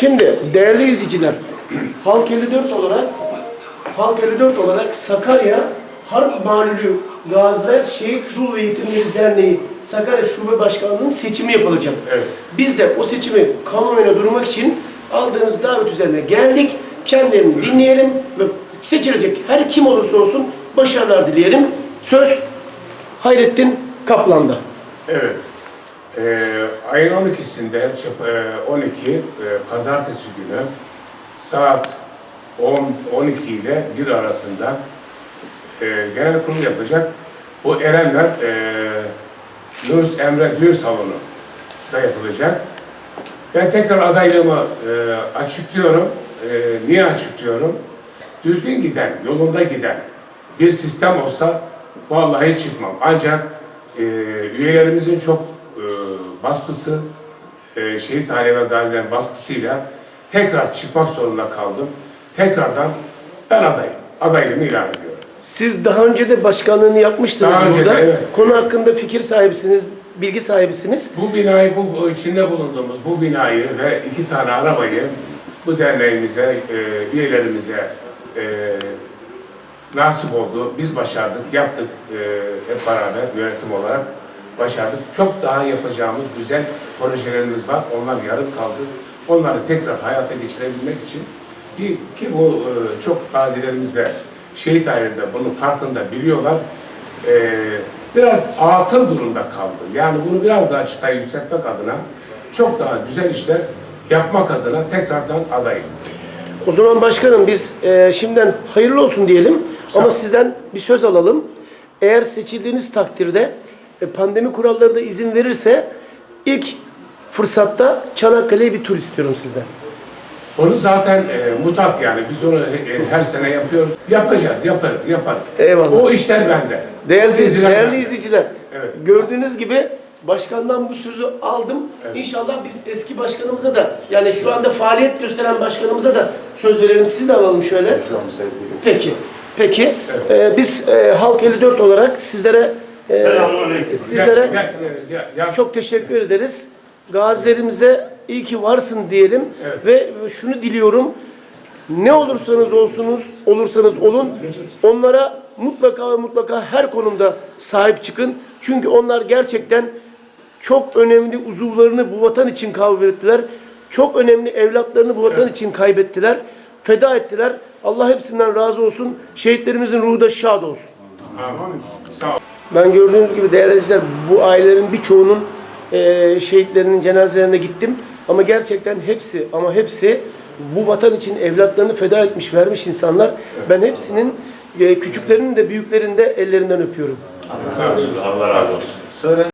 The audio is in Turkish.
Şimdi değerli izleyiciler, Halk 54 olarak Halk 54 olarak Sakarya Harp Malulü Gaziler Şehit Dul ve Yetimleri Derneği Sakarya Şube Başkanlığı'nın seçimi yapılacak. Evet. Biz de o seçimi kamuoyuna durmak için aldığımız davet üzerine geldik. Kendilerini dinleyelim ve seçilecek her kim olursa olsun başarılar dileyelim. Söz Hayrettin Kaplan'da. Evet. Ee, ayın 12'sinde çap- e, 12 e, pazartesi günü saat 10 12 ile 1 arasında e, genel kurul yapacak. Bu Erenler e, Yunus Emre Düğün Salonu da yapılacak. Ben tekrar adaylığımı e, açıklıyorum. E, niye açıklıyorum? Düzgün giden, yolunda giden bir sistem olsa vallahi çıkmam. Ancak e, üyelerimizin çok baskısı, e, şehit hali ve baskısıyla tekrar çıkmak zorunda kaldım. Tekrardan ben adayım. Adaylığımı ilan ediyorum. Siz daha önce de başkanlığını yapmıştınız Daha önce de, burada. evet. Konu hakkında fikir sahibisiniz, bilgi sahibisiniz. Bu binayı, bu bu içinde bulunduğumuz bu binayı ve iki tane arabayı bu derneğimize, e, üyelerimize e, nasip oldu. Biz başardık, yaptık e, hep beraber yönetim olarak başardık. Çok daha yapacağımız güzel projelerimiz var. Onlar yarım kaldı. Onları tekrar hayata geçirebilmek için ki, ki bu e, çok gazilerimiz ve şehit ailinde bunun farkında biliyorlar. E, biraz atıl durumda kaldı. Yani bunu biraz daha çıtayı yükseltmek adına çok daha güzel işler yapmak adına tekrardan adayım. O zaman başkanım biz e, şimdiden hayırlı olsun diyelim. Sağ Ama sizden bir söz alalım. Eğer seçildiğiniz takdirde pandemi kuralları da izin verirse ilk fırsatta Çanakkale'ye bir tur istiyorum sizden. Onu zaten e, mutat yani biz onu e, her sene yapıyoruz. Yapacağız, yaparız, yaparız. Eyvallah. O işler bende. Değerli, diziler değerli bende. izleyiciler, Evet. gördüğünüz gibi başkandan bu sözü aldım. İnşallah biz eski başkanımıza da yani şu anda faaliyet gösteren başkanımıza da söz verelim. Siz de alalım şöyle. Peki. Peki. Ee, biz e, Halk 54 olarak sizlere e, Gel, sizlere çok teşekkür ederiz. Gazilerimize iyi ki varsın diyelim Evet. ve şunu diliyorum. Ne olursanız olsunuz, olursanız olun, onlara mutlaka ve mutlaka her konumda sahip çıkın. Çünkü onlar gerçekten çok önemli uzuvlarını bu vatan için kaybettiler. Çok önemli evlatlarını bu vatan için kaybettiler. Feda ettiler. Allah hepsinden razı olsun. Şehitlerimizin ruhu da şad olsun. Amin. Ben gördüğünüz gibi değerli izleyiciler bu ailelerin birçoğunun eee şehitlerinin cenazelerine gittim. Ama gerçekten hepsi ama hepsi bu vatan için evlatlarını feda etmiş, vermiş insanlar. Ben hepsinin eee, küçüklerinin de büyüklerinin de ellerinden öpüyorum. Allah razı olsun. Söyle.